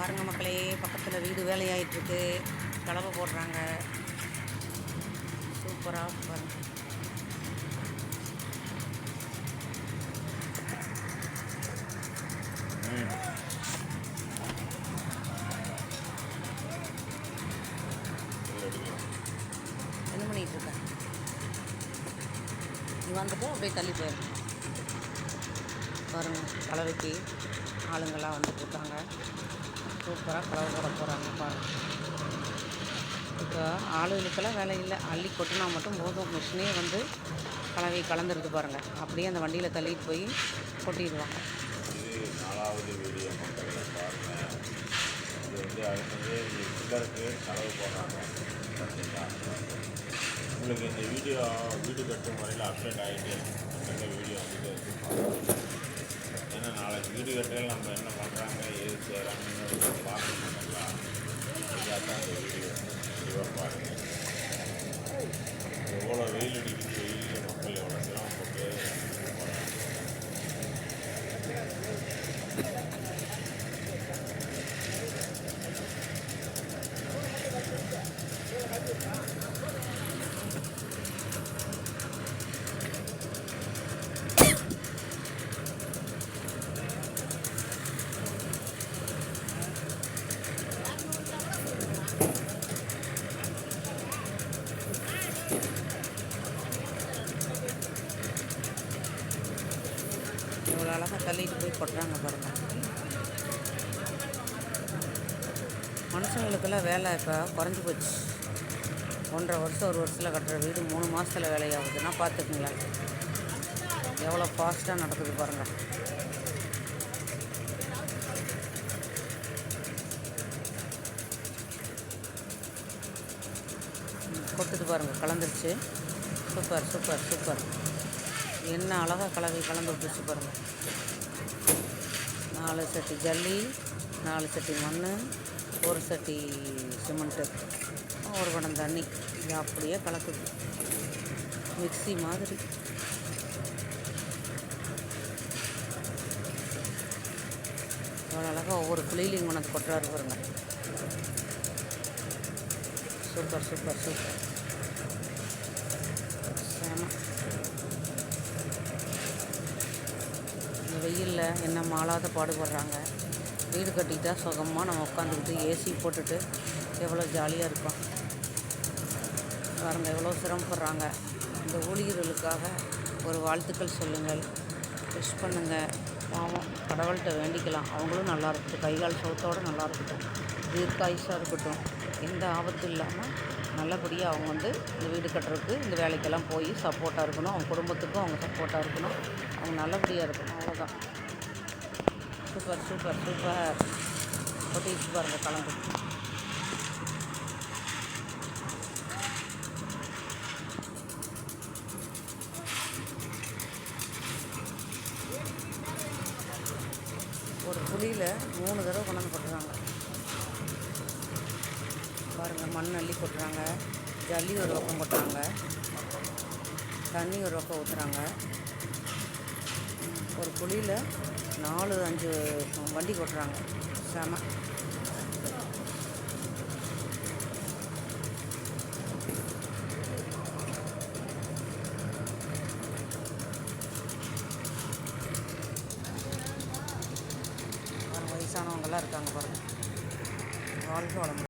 பாருங்கள் மக்களே பக்கத்தில் வீடு வேலையாயிட்டுருக்கு. கலவை போடுறாங்க. சூப்பராக பாருங்க. என்ன பண்ணிட்டு இருக்க? நீ வந்துட்டு அப்படியே தள்ளி போயிரு. பாருங்க கலவைக்கு ஆளுங்கள்லாம் வந்துட்டு இருக்காங்க. சூப்பராக கலவை போட போகிறாங்க பாருங்கள் இப்போ ஆளுகளுக்கெல்லாம் வேலை இல்லை. அள்ளி கொட்டினா மட்டும் போதும். மிஷினே வந்து கலவையை கலந்துருது பாருங்கள் அப்படியே அந்த வண்டியில் தள்ளிட்டு போய் கொட்டிடுவாங்க. நாலாவது வீடியோ பாருங்கள் இது வந்து அடுத்தது இந்த செலவு போடுறாங்க உங்களுக்கு இந்த வீடியோ வீடு கட்டும் முறையில் அப்டேட் ஆகிட்டு வீடியோ வந்துட்டு ஏன்னா நாளைக்கு வீடு கட்டுறது நம்ம என்ன பண்ணுறாங்க ஏது தெளிவாக பாருங்கள் எவ்வளோ வெயில் அடிக்குது வெயிலில் மக்கள் எவ்வளோ சிரமப்பட்டு போகிறாங்க இவ்வளோ அழகாக தள்ளிட்டு போய் கொட்டுறாங்க பாருங்கள் மனுஷங்களுக்கெல்லாம் வேலை இப்போ குறைஞ்சி போச்சு. ஒன்றரை வருஷம் ஒரு வருஷத்தில் கட்டுற வீடு மூணு மாதத்தில் வேலையாகுதுன்னா பார்த்துக்குங்களேன். எவ்வளோ ஃபாஸ்ட்டாக நடக்குது பாருங்கள் கொட்டுது பாருங்கள் கலந்துருச்சு. Super super super. என்ன அழகாக கலவை கலந்து விட்டுச்சு பாருங்கள் நாலு சட்டி ஜல்லி நாலு சட்டி மண் ஒரு சட்டி சிமெண்ட்டு ஒரு குடம் தண்ணி. இது அப்படியே கலக்குது. மிக்சி மாதிரி. அவ்வளோ அழகாக ஒவ்வொரு குழியிலையும் கொண்டாந்து கொட்டுறாரு பாருங்க. Super super super. செம இந்த வெயிலில் என்ன மாலாத பாடுபடுறாங்க? வீடு கட்டிக்கிட்டா சுகமாக நம்ம உட்காந்துக்கிட்டு ஏசி போட்டுட்டு எவ்வளோ ஜாலியாக இருக்கும் பாருங்கள் எவ்வளோ சிரமப்படுறாங்க. இந்த ஊழியர்களுக்காக ஒரு வாழ்த்துக்கள் சொல்லுங்கள். விஷ் பண்ணுங்கள் பாவம் கடவுள்கிட்ட வேண்டிக்கலாம். அவங்களும் நல்லா இருக்கட்டும். கை கால் நல்லா இருக்கட்டும். தீர்க்காயுஷாக இருக்கட்டும். எந்த ஆபத்தும் இல்லாமல் நல்லபடியாக அவங்க வந்து இந்த வீடு கட்டுறதுக்கு இந்த வேலைக்கெல்லாம் போய் சப்போர்ட்டாக இருக்கணும். அவங்க குடும்பத்துக்கும் அவங்க சப்போர்ட்டாக இருக்கணும். அவங்க நல்லபடியாக இருக்கணும். அவ்வளோதான் சூப்பர் சூப்பர் சூப்பர் கொட்டிச்சு பாருங்க கலந்து ஒரு புளியில் மூணு தடவை கொண்டாந்து போட்டுருக்காங்க. பாருங்கள் மண் அள்ளி கொட்டுறாங்க ஜல்லி ஒரு பக்கம் கொட்டுறாங்க தண்ணி ஒரு பக்கம் ஊற்றுறாங்க ஒரு குழியில் நாலு அஞ்சு வண்டி கொட்டுறாங்க செம. வயசானவங்கெல்லாம் இருக்காங்க பாருங்கள் வாழ்க்கை வளம்